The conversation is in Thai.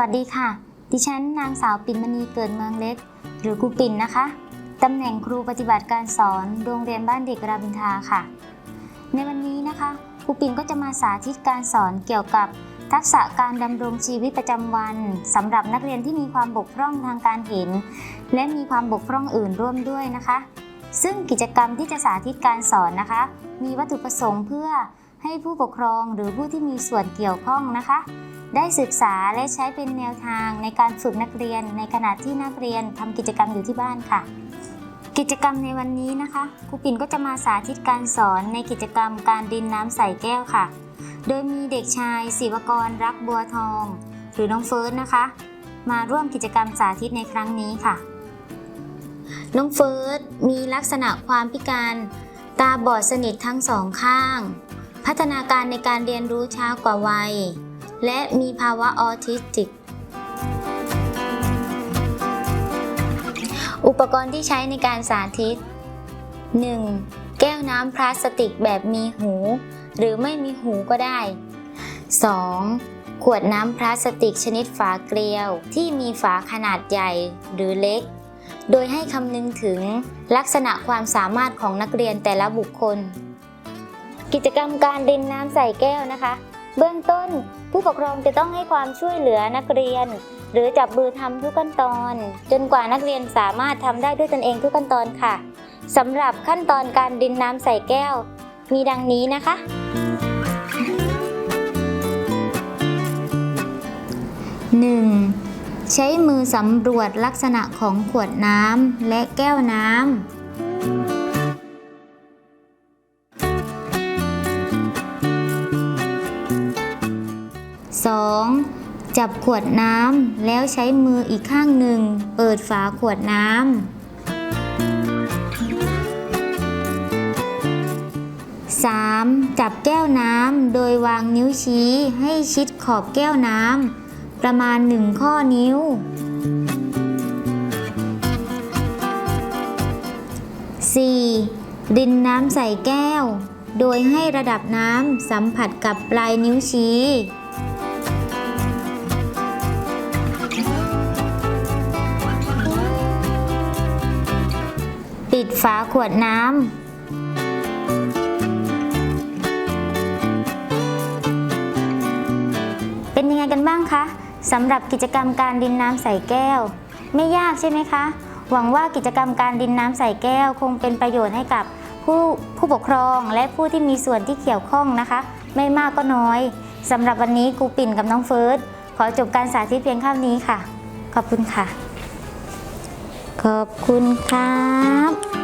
วัสดีค่ะ ดิฉันนางสาวปิ่นมณีเกิดเมืองเล็ก หรือครูปิ่นนะคะ ตำแหน่งครูปฏิบัติการสอนโรงเรียนบ้านเด็กรามอินทาค่ะ ในวันนี้นะคะครูปิ่นก็จะมาสาธิตการสอนเกี่ยวกับทักษะการดำรงชีวิตประจำวันสำหรับนักเรียนที่มีความบกพร่องทางการเห็น และมีความบกพร่องอื่นร่วมด้วยนะคะ ซึ่งกิจกรรมที่จะสาธิตการสอนนะคะ มีวัตถุประสงค์เพื่อ ให้ผู้ปกครองหรือผู้ที่มีส่วนเกี่ยวข้องนะคะ ได้ศึกษาและใช้เป็นแนวทางในการฝึกนักเรียน ในขณะที่นักเรียนทำกิจกรรมอยู่ที่บ้านค่ะ กิจกรรมในวันนี้นะคะครูปิ่นก็จะมาสาธิตการสอนในกิจกรรมการดินน้ำใส่แก้วค่ะ โดยมีเด็กชายศิวกรรักบัวทอง หรือน้องเฟิร์สนะคะ มาร่วมกิจกรรมสาธิตในครั้งนี้ค่ะน้องเฟิร์สมีลักษณะความพิการ ตาบอดสนิททั้งสองข้าง พัฒนาการในการเรียนรู้ช้ากว่าวัย และมีภาวะออทิสติก อุปกรณ์ที่ใช้ในการสาธิต 1. แก้วน้ำพลาสติกแบบมีหู หรือไม่มีหูก็ได้ 2. ขวดน้ำพลาสติกชนิดฝาเกลียว ที่มีฝาขนาดใหญ่หรือเล็ก โดยให้คำนึงถึงลักษณะความสามารถของนักเรียนแต่ละบุคคล กิจกรรมการรินน้ำใส่แก้วนะคะ เบื้องต้นผู้ปกครองจะต้องให้ความช่วยเหลือนักเรียน หรือจับมือทำทุกขั้นตอน จนกว่านักเรียนสามารถทำได้ด้วยตนเองทุกขั้นตอนค่ะสำหรับขั้นตอนการดินน้ำใส่แก้ว มีดังนี้นะคะ 1. ใช้มือสำรวจลักษณะของขวดน้ำและแก้วน้ำ 2. จับขวดน้ำแล้วใช้มืออีกข้างหนึ่ง เปิดฝาขวดน้ำ 3. จับแก้วน้ำโดยวางนิ้วชี้ให้ชิดขอบแก้วน้ำประมาณ1ข้อนิ้ว 4. ดินน้ำใส่แก้ว โดยให้ระดับน้ำสัมผัสกับปลายนิ้วชี้ ฝาขวดน้ำเป็นยังไงกันบ้างคะสำหรับกิจกรรมการดินน้ำใส่แก้ว ไม่ยากใช่ไหมคะ หวังว่ากิจกรรมการดินน้ำใส่แก้ว คงเป็นประโยชน์ให้กับผู้ผู้ปกครองและผู้ที่มีส่วนที่เกี่ยวข้องนะคะ ไม่มากก็น้อยสำหรับวันนี้ครูปิ่นกับน้องเฟิร์สขอจบการสาธิตเพียงเท่านี้ค่ะ ขอบคุณค่ะ ขอบคุณครับ